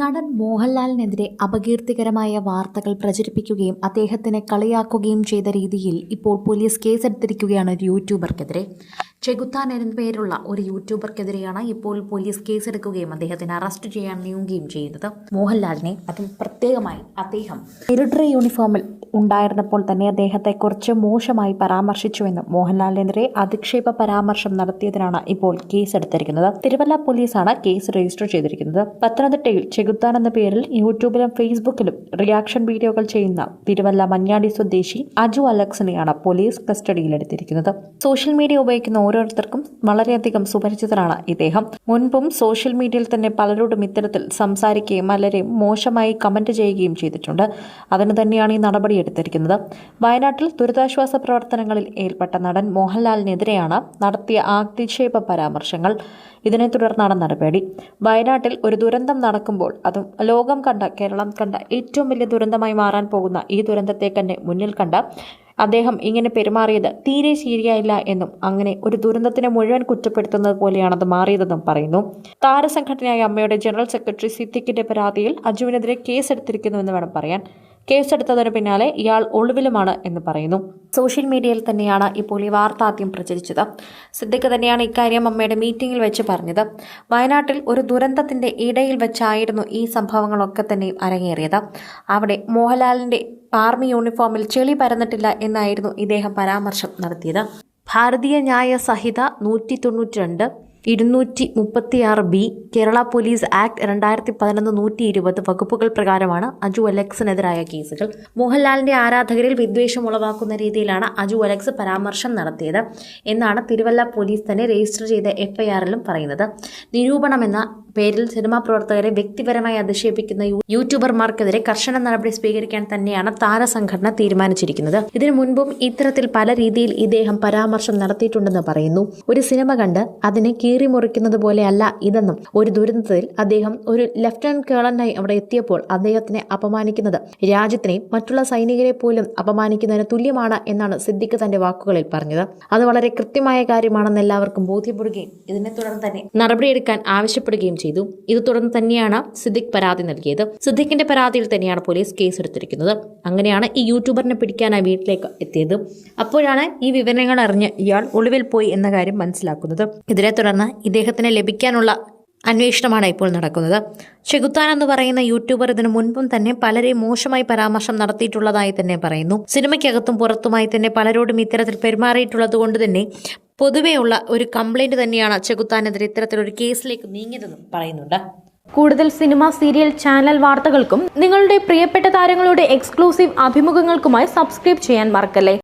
നടൻ മോഹൻലാലിനെതിരെ അപകീർത്തികരമായ വാർത്തകൾ പ്രചരിപ്പിക്കുകയും അദ്ദേഹത്തിനെ കളിയാക്കുകയും ചെയ്ത രീതിയിൽ ഇപ്പോൾ പോലീസ് കേസെടുത്തിരിക്കുകയാണ് ഒരു യൂട്യൂബർക്കെതിരെ. ചെകുത്താൻ എന്ന പേരുള്ള ഒരു യൂട്യൂബർക്കെതിരെയാണ് ഇപ്പോൾ പോലീസ് കേസെടുക്കുകയും അദ്ദേഹത്തിന് അറസ്റ്റ് ചെയ്യാൻ നീങ്ങുകയും ചെയ്യുന്നത്. മോഹൻലാലിനെ അതും പ്രത്യേകമായി അദ്ദേഹം മിലിറ്ററി യൂണിഫോമിൽ ഉണ്ടായിരുന്നപ്പോൾ തന്നെ അദ്ദേഹത്തെ കുറച്ച് മോശമായി പരാമർശിച്ചുവെന്നും മോഹൻലാലിനെതിരെ അധിക്ഷേപ പരാമർശം നടത്തിയതിനാണ് ഇപ്പോൾ കേസെടുത്തിരിക്കുന്നത്. തിരുവല്ല പോലീസാണ് കേസ് രജിസ്റ്റർ ചെയ്തിരിക്കുന്നത്. പത്തനംതിട്ടയിൽ ചെകുത്താൻ എന്ന പേരിൽ യൂട്യൂബിലും ഫേസ്ബുക്കിലും റിയാക്ഷൻ വീഡിയോകൾ ചെയ്യുന്ന തിരുവല്ല മഞ്ഞാടി സ്വദേശി അജു അലക്സിനെയാണ് പോലീസ് കസ്റ്റഡിയിലെടുത്തിരിക്കുന്നത്. സോഷ്യൽ മീഡിയ ഉപയോഗിക്കുന്ന ഓരോരുത്തർക്കും വളരെയധികം സുപരിചിതരാണ് ഇദ്ദേഹം. മുൻപും സോഷ്യൽ മീഡിയയിൽ തന്നെ പലരോടും ഇത്തരത്തിൽ സംസാരിക്കുകയും പലരെയും മോശമായി കമന്റ് ചെയ്യുകയും ചെയ്തിട്ടുണ്ട്. അതിന് തന്നെയാണ് ഈ നടപടി എടുത്തിരിക്കുന്നത്. വയനാട്ടിൽ ദുരിതാശ്വാസ പ്രവർത്തനങ്ങളിൽ ഏർപ്പെട്ട നടൻ മോഹൻലാലിനെതിരെയാണ് നടത്തിയ ആക്ഷേപ പരാമർശങ്ങൾ. ഇതിനെ തുടർന്നാണ് നടപടി. വയനാട്ടിൽ ഒരു ദുരന്തം നടക്കുമ്പോൾ അതും ലോകം കണ്ട കേരളം കണ്ട ഏറ്റവും വലിയ ദുരന്തമായി മാറാൻ പോകുന്ന ഈ ദുരന്തത്തെ തന്നെ മുന്നിൽ കണ്ട അദ്ദേഹം ഇങ്ങനെ പെരുമാറിയത് തീരെ ശരിയായില്ല എന്നും അങ്ങനെ ഒരു ദുരന്തത്തിനെ മുഴുവൻ കുറ്റപ്പെടുത്തുന്നത് പോലെയാണത് മാറിയതെന്നും പറയുന്നു. താരസംഘടനയായ അമ്മയുടെ ജനറൽ സെക്രട്ടറി സിദ്ദിഖിന്റെ പരാതിയിൽ അജുവിനെതിരെ കേസെടുത്തിരിക്കുന്നുവെന്ന് വേണം പറയാൻ. കേസെടുത്തതിന് പിന്നാലെ ഇയാൾ ഒളിവിലുമാണ് എന്ന് പറയുന്നു. സോഷ്യൽ മീഡിയയിൽ തന്നെയാണ് ഇപ്പോൾ ഈ വാർത്ത ആദ്യം പ്രചരിച്ചത്. സിദ്ദിഖ് തന്നെയാണ് ഇക്കാര്യം അമ്മയുടെ മീറ്റിംഗിൽ വെച്ച് പറഞ്ഞത്. വയനാട്ടിൽ ഒരു ദുരന്തത്തിന്റെ ഇടയിൽ വെച്ചായിരുന്നു ഈ സംഭവങ്ങളൊക്കെ തന്നെയും അരങ്ങേറിയത്. അവിടെ മോഹൻലാലിന്റെ ആർമി യൂണിഫോമിൽ ചെളി പരന്നിട്ടില്ല എന്നായിരുന്നു ഇദ്ദേഹം പരാമർശം നടത്തിയത്. ഭാരതീയ ന്യായ സഹിത നൂറ്റി തൊണ്ണൂറ്റി രണ്ട് ഇരുന്നൂറ്റി മുപ്പത്തിയാറ് ബി കേരള പോലീസ് ആക്ട് രണ്ടായിരത്തി പതിനൊന്ന് നൂറ്റി ഇരുപത് വകുപ്പുകൾ പ്രകാരമാണ് അജു അലക്സിനെതിരായ കേസുകൾ. മോഹൻലാലിന്റെ ആരാധകരിൽ വിദ്വേഷം ഉളവാക്കുന്ന രീതിയിലാണ് അജു അലക്സ് പരാമർശം നടത്തിയത് എന്നാണ് തിരുവല്ല പോലീസ് തന്നെ രജിസ്റ്റർ ചെയ്ത എഫ്ഐആറിലും പറയുന്നത്. നിരൂപണമെന്ന പേരിൽ സിനിമാ പ്രവർത്തകരെ വ്യക്തിപരമായി അധിക്ഷേപിക്കുന്ന യൂട്യൂബർമാർക്കെതിരെ കർശന നടപടി സ്വീകരിക്കാൻ തന്നെയാണ് താരസംഘടന തീരുമാനിച്ചിരിക്കുന്നത്. ഇതിനു മുൻപും ഇത്തരത്തിൽ പല രീതിയിൽ ഇദ്ദേഹം പരാമർശം നടത്തിയിട്ടുണ്ടെന്ന് പറയുന്നു. ഒരു സിനിമ കണ്ട് അതിനെ കീറി മുറിക്കുന്നത് പോലെയല്ല ഇതെന്നും ഒരു ദുരന്തത്തിൽ അദ്ദേഹം ഒരു ലഫ്റ്റനന്റ് കേളനായി അവിടെ എത്തിയപ്പോൾ അദ്ദേഹത്തിനെ അപമാനിക്കുന്നത് രാജ്യത്തിനെയും മറ്റുള്ള സൈനികരെ പോലും അപമാനിക്കുന്നതിന് തുല്യമാണ് എന്നാണ് സിദ്ദിഖ് തന്റെ വാക്കുകളിൽ പറഞ്ഞത്. അത് വളരെ കൃത്യമായ കാര്യമാണെന്ന് എല്ലാവർക്കും ബോധ്യപ്പെടുകയും ഇതിനെ തുടർന്ന് തന്നെ നടപടിയെടുക്കാൻ ആവശ്യപ്പെടുകയും ചെയ്തു. ഇത് തുടർന്ന് തന്നെയാണ് സിദ്ദിഖ് പരാതി നൽകിയത്. സിദ്ദിഖിന്റെ പരാതിയിൽ തന്നെയാണ് പോലീസ് കേസ് എടുത്തിരിക്കുന്നത് അങ്ങനെയാണ് ഈ യൂട്യൂബറിനെ പിടിക്കാനായി വീട്ടിലേക്ക് എത്തിയത്. അപ്പോഴാണ് ഈ വിവരങ്ങൾ അറിഞ്ഞ് ഇയാൾ ഒളിവിൽ പോയി എന്ന കാര്യം മനസ്സിലാക്കുന്നത്. ഇതിനെ തുടർന്ന് ഇദ്ദേഹത്തിന് ലഭിക്കാനുള്ള അന്വേഷണമാണ് ഇപ്പോൾ നടക്കുന്നത്. ചെകുത്താൻ എന്ന് പറയുന്ന യൂട്യൂബർ ഇതിനു മുൻപും തന്നെ പലരെ മോശമായി പരാമർശം നടത്തിയിട്ടുള്ളതായി തന്നെ പറയുന്നു. സിനിമയ്ക്കകത്തും പുറത്തുമായി തന്നെ പലരോടും ഇത്തരത്തിൽ പെരുമാറിയിട്ടുള്ളത് കൊണ്ട് തന്നെ പൊതുവെയുള്ള ഒരു കംപ്ലൈന്റ് തന്നെയാണ് ചെകുത്താനെതിരെ ഇത്തരത്തിലൊരു കേസിലേക്ക് നീങ്ങിയതെന്നും പറയുന്നുണ്ട്. കൂടുതൽ സിനിമ സീരിയൽ ചാനൽ വാർത്തകൾക്കും നിങ്ങളുടെ പ്രിയപ്പെട്ട താരങ്ങളുടെ എക്സ്ക്ലൂസീവ് അഭിമുഖങ്ങൾക്കുമായി സബ്സ്ക്രൈബ് ചെയ്യാൻ മറക്കല്ലേ?